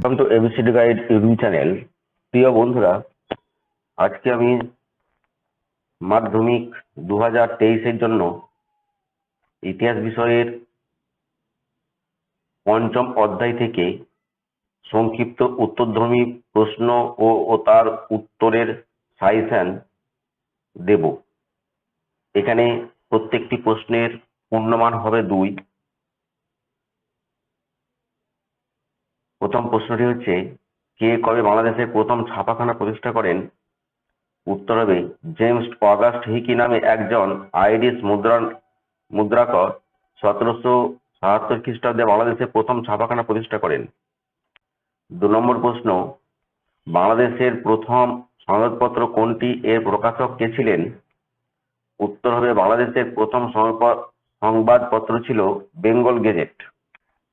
Welcome to ABCD guide YouTube channel প্রিয় বন্ধুরা, আজকে আমি মাধ্যমিক দু হাজার তেইশের জন্য ইতিহাস বিষয়ের পঞ্চম অধ্যায় থেকে সংক্ষিপ্ত উত্তরধর্মী প্রশ্ন ও তার উত্তরের সাজেশন দেব। এখানে প্রত্যেকটি প্রশ্নের পূর্ণমান হবে দুই। প্রথম প্রশ্নটি হচ্ছে, কে কবে বাংলাদেশের প্রথম ছাপাখানা প্রতিষ্ঠা করেন? উত্তর হবে জেমস অগাস্ট হিকি নামে একজন আইরিশ মুদ্রা মুদ্রাকর, সতেরোশো সাতাত্তর খ্রিস্টাব্দে বাংলাদেশে প্রথম ছাপাখানা প্রতিষ্ঠা করেন। দু নম্বর প্রশ্ন, বাংলাদেশের প্রথম সংবাদপত্র কোনটি? এর প্রকাশক কে ছিলেন? উত্তর হবে বাংলাদেশের প্রথম সংবাদ- সংবাদপত্র ছিল বেঙ্গল গেজেট।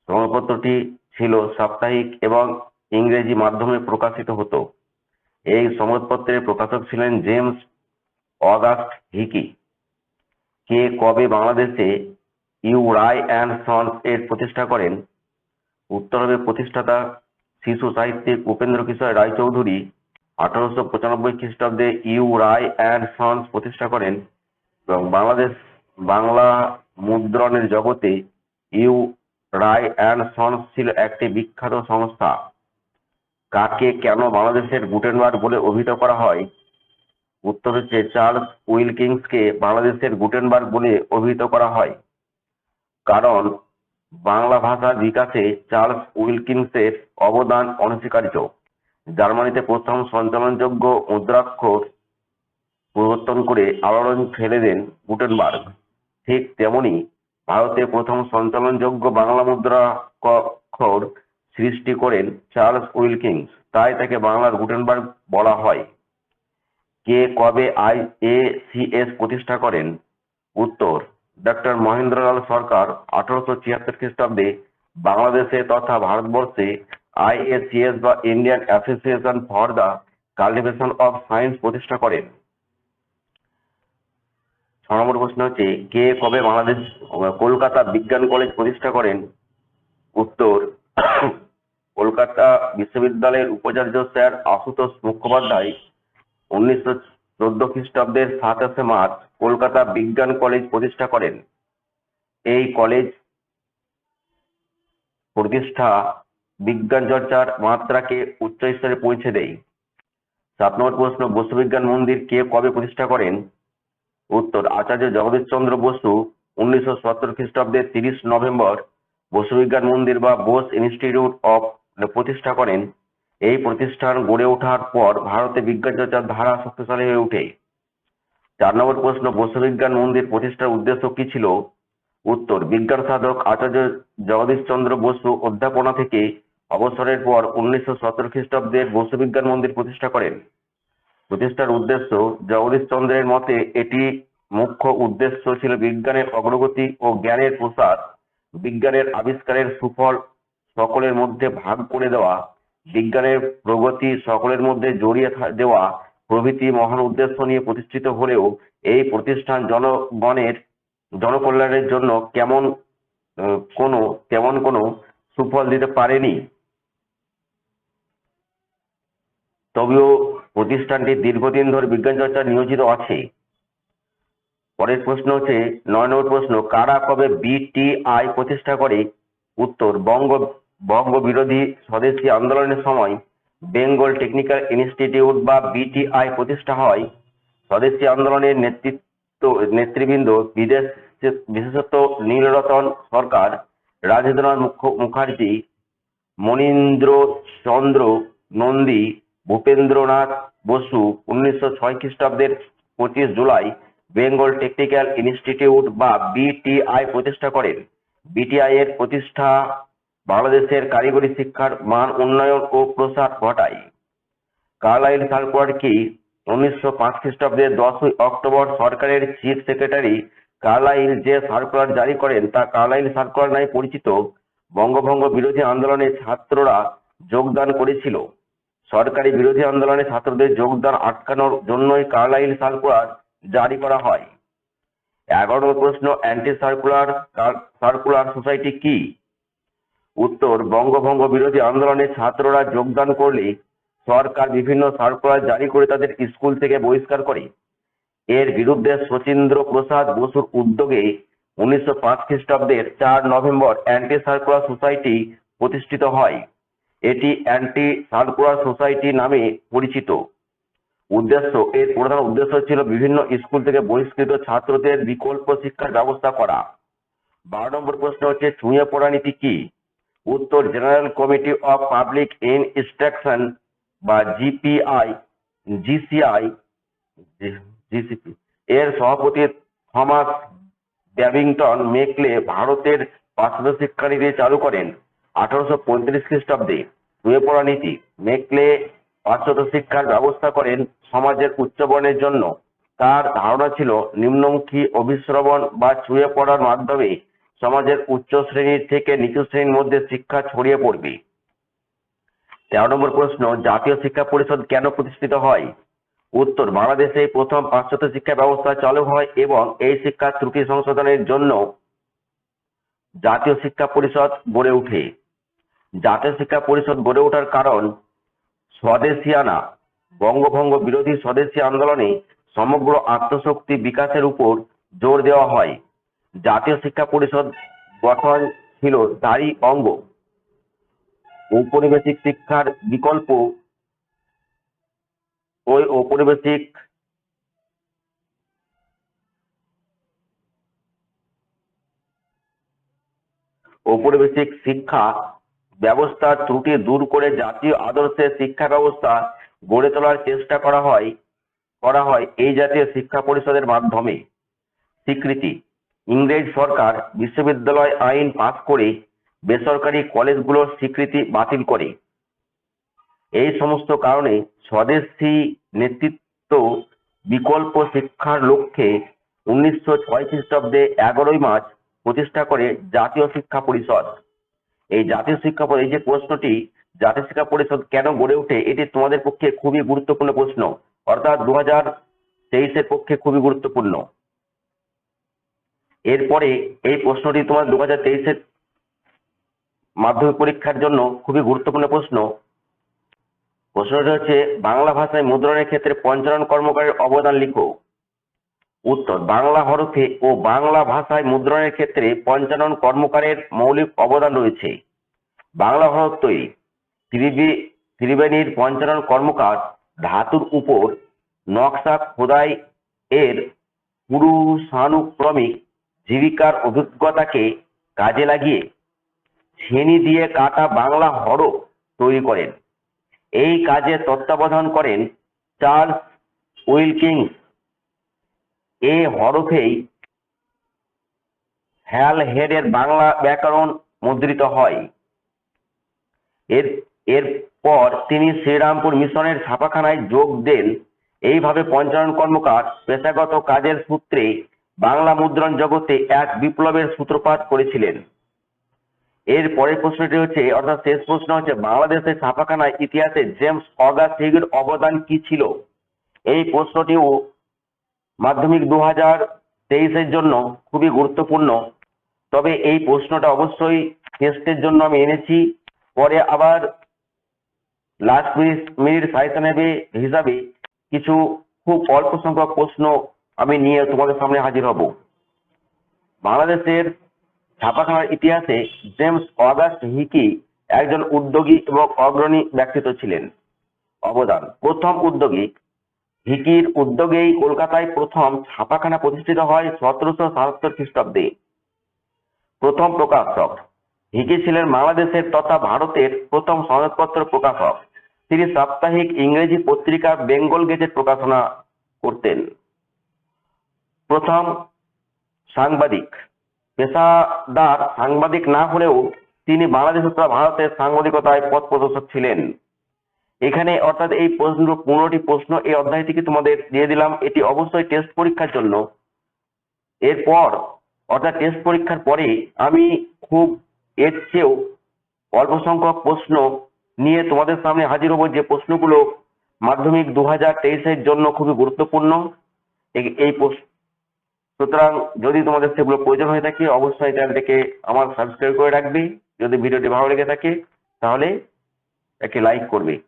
সংবাদপত্রটি ছিল সাপ্তাহিক এবং ইংরেজি মাধ্যমে প্রকাশিত হতো। এই সংবাদপত্রের প্রকাশক ছিলেন জেমস অগাস্ট হিকি। কে কবে বাংলাদেশে ইউ রায় অ্যান্ড সন্স এর প্রতিষ্ঠা করেন? উত্তর হবে প্রতিষ্ঠাতা শিশু সাহিত্যিক উপেন্দ্র কিশোর রায়চৌধুরী আঠারোশো পঁচানব্বই খ্রিস্টাব্দে ইউ রায় অ্যান্ড সন্স প্রতিষ্ঠা করেন এবং বাংলাদেশ বাংলা মুদ্রণের জগতে ইউ রায় অ্যান্ড সন্স ছিল একটি বিখ্যাত সংস্থা। কাকে কেন বাংলাদেশের গুটেনবার্গ বলে অভিহিত করা হয়? উত্তর হচ্ছে চার্লস উইলকিংসকে বাংলাদেশের গুটেনবার্গ বলে অভিহিত করা হয়। কারণ বাংলা ভাষার বিকাশে চার্লস উইলকিন্সের অবদান অনস্বীকার্য। জার্মানিতে প্রথম সঞ্চালনযোগ্য মুদ্রাক্ষর পরিবর্তন করে আলোড়ন ফেলে দেন গুটেনবার্গ। ঠিক তেমনি ভারতে প্রথম সঞ্চালনযোগ্য বাংলা মুদ্রা মুদ্রাক্ষর সৃষ্টি করেন চার্লস উইলকিংস। তাই তাকে বাংলার গুটেনবার্গ বলা হয়। কে কবে আই এ সি এস প্রতিষ্ঠা করেন? উত্তর ডক্টর মহেন্দ্রলাল সরকার আঠারোশো ছিয়াত্তর খ্রিস্টাব্দে বাংলাদেশে তথা ভারতবর্ষে আইএসিএস বা Indian Association for the Cultivation of Science প্রতিষ্ঠা করেন। ছ নম্বর প্রশ্ন হচ্ছে, কে কবে বাংলাদেশ, কলকাতা বিজ্ঞান কলেজ প্রতিষ্ঠা করেন? উত্তর, কলকাতা বিশ্ববিদ্যালয়ের উপাচার্য স্যার আশুতোষ মুখোপাধ্যায়, উনিশশো চোদ্দ খ্রিস্টাব্দের সাতাশে মার্চ কলকাতা বিজ্ঞান কলেজ প্রতিষ্ঠা করেন। এই কলেজ প্রতিষ্ঠা বিজ্ঞান চর্চার মাত্রাকে উচ্চ স্তরে পৌঁছে দেয়। সাত নম্বর প্রশ্ন, বস্তুবিজ্ঞান মন্দির কে কবে প্রতিষ্ঠা করেন? উত্তর, আচার্য জগদীশ চন্দ্র বসু উনিশশো সত্তর খ্রিস্টাব্দের তিরিশ নভেম্বর বসুবিজ্ঞান মন্দির বা বোস ইনস্টিটিউট অফ প্রতিষ্ঠা করেন। এই প্রতিষ্ঠান গড়ে ওঠার পর ভারতে বিজ্ঞান চর্চার ধারা শক্তিশালী হয়ে ওঠে। চার নম্বর প্রশ্ন বসুবিজ্ঞান মন্দির প্রতিষ্ঠার উদ্দেশ্য কি ছিল? উত্তর, বিজ্ঞান সাধক আচার্য জগদীশ চন্দ্র বসু অধ্যাপনা থেকে অবসরের পর উনিশশো সতেরো খ্রিস্টাব্দে বসুবিজ্ঞান মন্দির প্রতিষ্ঠা করেন। প্রতিষ্ঠার উদ্দেশ্য জগদীশ চন্দ্রের মতে এটি মুখ্য উদ্দেশ্য ছিল বিজ্ঞানের অগ্রগতি ও জ্ঞানের প্রসার। বিজ্ঞানের আবিষ্কারের সুফল সকলের মধ্যে ভাগ করে দেওয়া, বিজ্ঞানের প্রগতি সকলের মধ্যে জড়িয়ে দেওয়া প্রভৃতি মহান উদ্দেশ্য নিয়ে প্রতিষ্ঠিত হলেও এই প্রতিষ্ঠান জনগণের, জনকল্যাণের জন্য কেমন কোনো, তেমন কোনো সুফল দিতে পারেনি। তবেও প্রতিষ্ঠানটি দীর্ঘদিন ধরে বিজ্ঞান চর্চা নিয়োজিত আছে। পরের প্রশ্ন হচ্ছে নয় নম্বর প্রশ্ন, কারা কবে বিটিআই প্রতিষ্ঠা করে? উত্তর, বঙ্গ বঙ্গ বিরোধী স্বদেশী আন্দোলনের সময় বেঙ্গল টেকনিক্যাল ইনস্টিটিউট বা বিটিআই প্রতিষ্ঠা হয়। স্বদেশী আন্দোলনের নেতৃত্ব, নেতৃবৃন্দ, বিদেশ বিশেষত নীলরতন সরকার, রাজেন্দ্রনাথ মুখ- মুখার্জি মনীন্দ্র চন্দ্র নন্দী, ভূপেন্দ্রনাথ বসু উনিশশো ছয় খ্রিস্টাব্দের পঁচিশ জুলাই বেঙ্গল টেকনিক্যাল ইনস্টিটিউট বা বিটিআই প্রতিষ্ঠা করেন। বিটিআই এর প্রতিষ্ঠা বাংলাদেশের কারিগরি শিক্ষার মান উন্নয়ন ও প্রসার ঘটায়। কার্লাইল সার্কুলার কি উনিশশো পাঁচ খ্রিস্টাব্দের দশই অক্টোবর সরকারের চিফ সেক্রেটারি কার্লাইল যে সার্কুলার জারি করেন তা কার্লাইল সার্কুলার নামে পরিচিত। বঙ্গভঙ্গ বিরোধী আন্দোলনে ছাত্ররা যোগদান করেছিল। সরকারি বিরোধী আন্দোলনে ছাত্রদের যোগদান আটকানোর জন্যই কার্লাইল সার্কুলার জারি করা হয়। এগারো প্রশ্ন অ্যান্টি সার্কুলার সার্কুলার সোসাইটি কি? উত্তর, বঙ্গভঙ্গ বিরোধী আন্দোলনে ছাত্ররা যোগদান করলে সরকার বিভিন্ন সার্কুলার জারি করে তাদের স্কুল থেকে বহিষ্কার করে। এর বিরুদ্ধে শচীন্দ্র প্রসাদ বসুর উদ্যোগে উনিশশো পাঁচ খ্রিস্টাব্দের চার নভেম্বর অ্যান্টি সার্কুলার সোসাইটি প্রতিষ্ঠিত হয়। এটি অ্যান্টি সার্কুলার সোসাইটি নামে পরিচিত। উদ্দেশ্য, এর প্রধান উদ্দেশ্য ছিল বিভিন্ন স্কুল থেকে বহিষ্কৃত ছাত্রদের বিকল্প শিক্ষার ব্যবস্থা করা। বারো নম্বর প্রশ্ন হচ্ছে ছুঁয়ে পড়া নীতি কি? উত্তর, general committee of public instruction বা জিপিআই, জিসিআই, জিসিপি, এর সভাপতি থমাস ব্যাবিংটন মেকলে ভারতের পাশ্চাত্য শিক্ষানীতি চালু করেন। আঠারোশো পঁয়ত্রিশ খ্রিস্টাব্দে ছুঁয়ে পড়া নীতি মেকলে পাশ্চাত্য শিক্ষার ব্যবস্থা করেন সমাজের উচ্চবর্ণের জন্য। তার ধারণা ছিল নিম্নমুখী অভিশ্রবণ বা ছুঁয়ে পড়ার মাধ্যমে সমাজের উচ্চ শ্রেণির থেকে নিচু শ্রেণির মধ্যে শিক্ষা ছড়িয়ে পড়বে। তেরো নম্বর প্রশ্ন, জাতীয় শিক্ষা পরিষদ কেন প্রতিষ্ঠিত হয়? উত্তর, বাংলাদেশে প্রথম পাশ্চাত্য শিক্ষা ব্যবস্থা চালু হয় এবং এই শিক্ষা ত্রুটি সংশোধনের জন্য জাতীয় শিক্ষা পরিষদ গড়ে ওঠে। জাতীয় শিক্ষা পরিষদ গড়ে ওঠার কারণ স্বদেশিয়ানা। বঙ্গভঙ্গ বিরোধী স্বদেশী আন্দোলনে সমগ্র আত্মশক্তি বিকাশের উপর জোর দেওয়া হয়। জাতীয় শিক্ষা পরিষদ গঠন ছিল তারই অঙ্গ। ঔপনিবেশিক শিক্ষার বিকল্প ওই ঔপনিবেশিক ঔপনিবেশিক শিক্ষা ব্যবস্থার ত্রুটি দূর করে জাতীয় আদর্শের শিক্ষা ব্যবস্থা গড়ে তোলার চেষ্টা করা হয় করা হয় এই জাতীয় শিক্ষা পরিষদের মাধ্যমে। স্বীকৃতি, ইংরেজ সরকার বিশ্ববিদ্যালয় আইন পাস করে বেসরকারি কলেজগুলোর স্বীকৃতি বাতিল করে। এই সমস্ত কারণে স্বদেশী নেতৃত্ব বিকল্প শিক্ষার লক্ষ্যে উনিশশো ছয় খ্রিস্টাব্দে এগারোই মার্চ প্রতিষ্ঠা করে জাতীয় শিক্ষা পরিষদ। এই জাতীয় শিক্ষা এই যে প্রশ্নটি জাতীয় শিক্ষা পরিষদ কেন গড়ে ওঠে, এটি তোমাদের পক্ষে খুবই গুরুত্বপূর্ণ প্রশ্ন। অর্থাৎ দু হাজার তেইশের পক্ষে খুবই গুরুত্বপূর্ণ। এরপরে এই প্রশ্নটি তোমার দু হাজার তেইশের মাধ্যমিক পরীক্ষার জন্য খুবই গুরুত্বপূর্ণ প্রশ্ন। প্রশ্নটি হচ্ছে, বাংলা ভাষায় মুদ্রণের ক্ষেত্রে পঞ্চানন কর্মকারের অবদান লিখো। উত্তর, বাংলা হরফে ও বাংলা ভাষায় মুদ্রণের ক্ষেত্রে পঞ্চানন কর্মকারের মৌলিক অবদান রয়েছে। বাংলা হরফ তৈরি। ত্রিবে- ত্রিবেণীর পঞ্চানন কর্মকার ধাতুর উপর নকশা খোদাই এর পুরুষানুক্রমিক জীবিকার অভিজ্ঞতাকে কাজে লাগিয়ে ছেনি দিয়ে কাটা বাংলা হরফ তৈরি করেন। এই কাজে তত্ত্বাবধান করেন চার্লস উইলকিংস। এ হরফেই হ্যাল হেডের বাংলা ব্যাকরণ মুদ্রিত হয়। এর এরপর তিনি শ্রীরামপুর মিশনের ছাপাখানায় যোগ দেন। এইভাবে পঞ্চানন কর্মকার পেশাগত কাজের সূত্রে বাংলা মুদ্রণ জগতে এক বিপ্লবের সূত্রপাত করেছিলেন। এর পরের প্রশ্নটি হচ্ছে, অর্থাৎ শেষ প্রশ্ন হচ্ছে, বাংলাদেশের ছাপাখানায় ইতিহাসে জেমস অগাস্ট হিগের অবদান কি ছিল? এই প্রশ্নটিও মাধ্যমিক দু হাজার তেইশের জন্য খুবই গুরুত্বপূর্ণ। তবে এই প্রশ্নটা অবশ্যই টেস্টের জন্য আমি এনেছি। পরে আবার লাস্ট মিনিট মিনিট সাজেশন হিসাবে কিছু খুব অল্প সংখ্যক প্রশ্ন আমি নিয়ে তোমাদের সামনে হাজির হব। বাংলাদেশের ছাপাখানার ইতিহাসে জেমস অগাস্ট হিকি একজন উদ্যোগী এবং অগ্রণী ব্যক্তিত্ব ছিলেন। অবদান, প্রথম উদ্যোগী হিকির উদ্যোগেই কলকাতায় প্রথম ছাপাখানা প্রতিষ্ঠিত হয় সতেরোশো সাতাত্তর খ্রিস্টাব্দে। প্রথম প্রকাশক। হিকি ছিলেন বাংলাদেশের তথা ভারতের প্রথম সংবাদপত্র প্রকাশক। তিনি সাপ্তাহিক ইংরেজি পত্রিকা বেঙ্গল গেজেট প্রকাশনা করতেন। প্রথম সাংবাদিক। পেশাদার সাংবাদিক না হলেও তিনি বাংলাদেশ তথা ভারতের সাংবাদিকতায় পথ প্রদর্শক ছিলেন। এখানে অর্থাৎ এই প্রশ্ন পনেরোটি প্রশ্ন এই অধ্যায় থেকে তোমাদের দিয়ে দিলাম। এটি অবশ্যই টেস্ট পরীক্ষার জন্য। এরপর, অর্থাৎ টেস্ট পরীক্ষার পরে আমি খুব এর চেয়েও অল্প সংখ্যক প্রশ্ন নিয়ে তোমাদের সামনে হাজির হব। যে প্রশ্নগুলো মাধ্যমিক দু হাজার তেইশের জন্য খুবই গুরুত্বপূর্ণ। এই- প্রশ্ন সুতরাং যদি তোমাদের সেগুলো প্রয়োজন হয়ে থাকে, অবশ্যই চ্যানেলটিকে আমার সাবস্ক্রাইব করে রাখবে। যদি ভিডিওটি ভালো লেগে থাকে, তাহলে একে লাইক করবে।